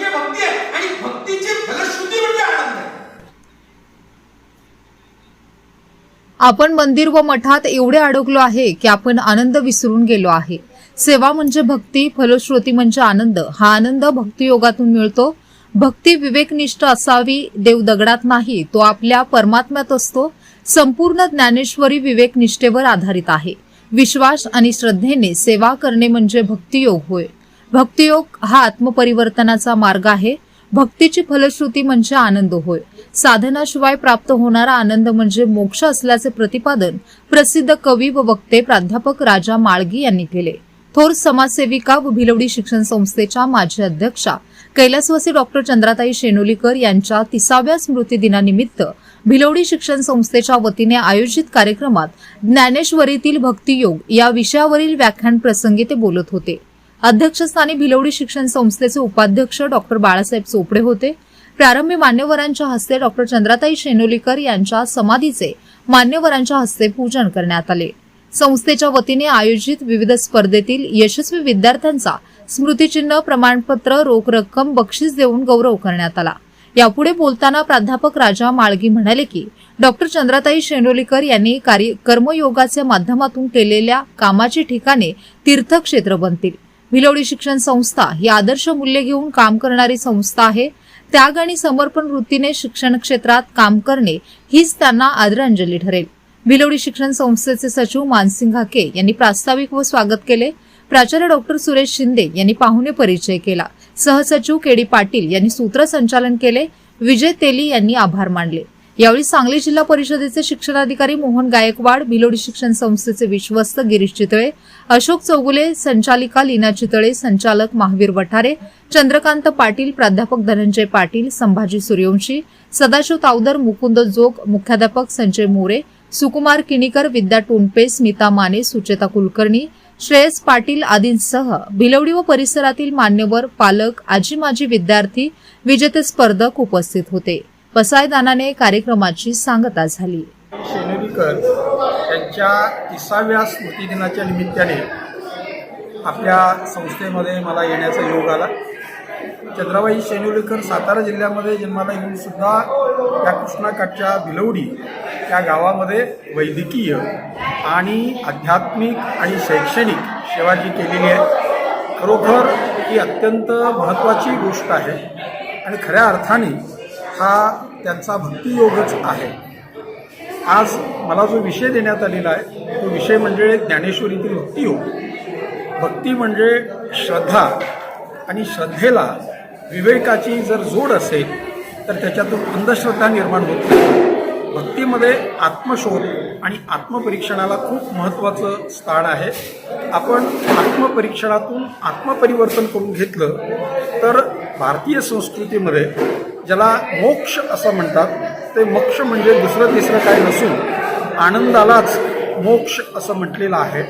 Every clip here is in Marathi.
म्हणजे भक्ती आहे. आणि भक्तीची फलश्रुती म्हणजे आनंद आहे. आपण मंदिर व मठात एवढे अडकलो आहे की आपण आनंद विसरून गेलो आहे. सेवा म्हणजे भक्ती फलश्रुती म्हणजे आनंद. हा आनंद भक्तियोगातून मिळतो. भक्ती विवेकनिष्ठ असावी देव दगडात नाही तो आपल्या परमात्म्यात असतो. संपूर्ण ज्ञानेश्वरी विवेकनिष्ठेवर आधारित आहे. विश्वास आणि श्रद्धेने सेवा करणे म्हणजे भक्तियोग होय. भक्तियोग हा आत्मपरिवर्तनाचा मार्ग आहे. भक्तीची फलश्रुती म्हणजे आनंद होय. साधनाशिवाय प्राप्त होणारा आनंद म्हणजे मोक्ष असल्याचे प्रतिपादन प्रसिद्ध कवी व वक्ते प्राध्यापक राजा माळगी यांनी केले. थोर समाजसेविका व भिलवडी शिक्षण संस्थेच्या माजी अध्यक्षा कैलासवासी डॉक्टर चंद्राताई शेनोलीकर यांच्या तिसाव्या स्मृती दिनानिमित्त भिलवडी शिक्षण संस्थेच्या वतीने आयोजित कार्यक्रमात ज्ञानेश्वरीतील भक्तियोग या विषयावरील व्याख्यान प्रसंगी ते बोलत होते. अध्यक्षस्थानी भिलवडी शिक्षण संस्थेचे उपाध्यक्ष डॉक्टर बाळासाहेब चोपडे होते. प्रारंभी मान्यवरांच्या हस्ते डॉक्टर चंद्राताई शेनोलीकर यांच्या समाधीचे मान्यवरांच्या हस्ते पूजन करण्यात आले. संस्थेच्या वतीने आयोजित विविध स्पर्धेतील यशस्वी विद्यार्थ्यांचा स्मृतिचिन्ह प्रमाणपत्र रोख रक्कम बक्षीस देऊन गौरव करण्यात आला. यापुढे बोलताना प्राध्यापक राजा माळगी म्हणाले की डॉक्टर चंद्राताई शेनोलीकर यांनी कार्य कर्मयोगाच्या माध्यमातून केलेल्या कामाची ठिकाणे तीर्थक्षेत्र बनतील. भिलवडी शिक्षण संस्था ही आदर्श मूल्य घेऊन काम करणारी संस्था आहे. त्याग आणि समर्पण वृत्तीने शिक्षण क्षेत्रात काम करणे हीच त्यांना आदरांजली ठरेल. भिलवडी शिक्षण संस्थेचे सचिव मानसिंग हाके यांनी प्रास्ताविक व स्वागत केले. प्राचार्य डॉक्टर सुरेश शिंदे यांनी पाहुणे परिचय केला. सहसचिव केडी पाटील यांनी सूत्रसंचालन केले. विजय तेली यांनी आभार मानले. यावेळी सांगली जिल्हा परिषदेचे शिक्षणाधिकारी मोहन गायकवाड भिलोडी शिक्षण संस्थेचे विश्वस्त गिरीश चितळे अशोक चौगुले संचालिका लीना चितळे संचालक महावीर वठारे चंद्रकांत पाटील प्राध्यापक धनंजय पाटील संभाजी सूर्यवंशी सदाशिव तावदर मुकुंद जोग मुख्याध्यापक संजय मोरे सुकुमार किणीकर विद्या टोनपे स्मिता माने सुचेता कुलकर्णी श्रेयस पाटील आदींसह भिलवडी व परिसरातील मान्यवर पालक आजी माजी विद्यार्थी विजेते स्पर्धक उपस्थित होते. पसायदानाने कार्यक्रमाची सांगता झाली. शेनेरीकर त्यांच्या तिसाव्या स्मृतिदिनाच्या निमित्ताने आपल्या संस्थेमध्ये मला येण्याचा योग आला. चंद्राबाई शेनुलीकर सातारा जिल्ह्यामध्ये जन्माला येऊन सुद्धा त्या कृष्णाकाठच्या भिलवडी त्या गावामध्ये वैद्यकीय आणि आध्यात्मिक आणि शैक्षणिक सेवा जी केलेली आहे खरोखर ही अत्यंत महत्त्वाची गोष्ट आहे. आणि खऱ्या अर्थाने हा त्यांचा भक्तियोगच आहे. आज मला जो विषय देण्यात आलेला आहे तो विषय म्हणजे ज्ञानेश्वरीतील भक्तियोग. भक्ती म्हणजे श्रद्धा आणि श्रद्धेला विवेकाची जर जोड असेल तर त्याच्यातून अंधश्रद्धा निर्माण होत नाही. भक्तीमध्ये आत्मशोध आणि आत्मपरीक्षणाला खूप महत्त्वाचं स्थान आहे. आपण आत्मपरीक्षणातून आत्मपरिवर्तन करून घेतलं तर भारतीय संस्कृतीमध्ये ज्याला मोक्ष असं म्हणतात ते मोक्ष म्हणजे दुसरं तिसरं काय नसून आनंदालाच मोक्ष असं म्हटलेलं आहे.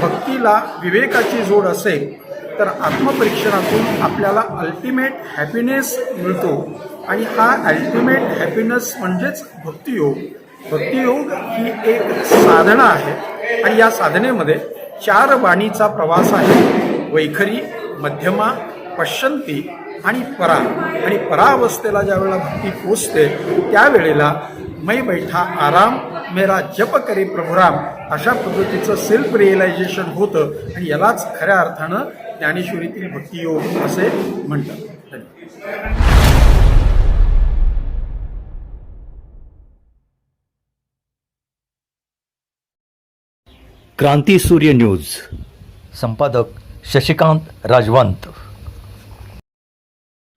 भक्तीला विवेकाची जोड असेल तर आत्मपरीक्षणातून आपल्याला अल्टिमेट हॅपीनेस मिळतो. आणि हा अल्टिमेट हॅपीनेस म्हणजेच भक्तियोग. भक्तियोग ही एक साधना आहे. आणि या साधनेमध्ये चार वाणीचा प्रवास आहे. वैखरी मध्यमा पश्यंती आणि परा आणि परावस्थेला ज्या वेळेला भक्ती पोचते त्यावेळेला मै बैठा आराम मेरा जप करे प्रभुराम अशा पद्धतीचं सेल्फ रिअलायझेशन होतं. आणि यालाच खऱ्या अर्थानं ज्ञानेश्वरीतील भक्तियोग असे म्हणतात. धन्यवाद. क्रांती सूर्य न्यूज. संपादक शशिकांत राजवंत.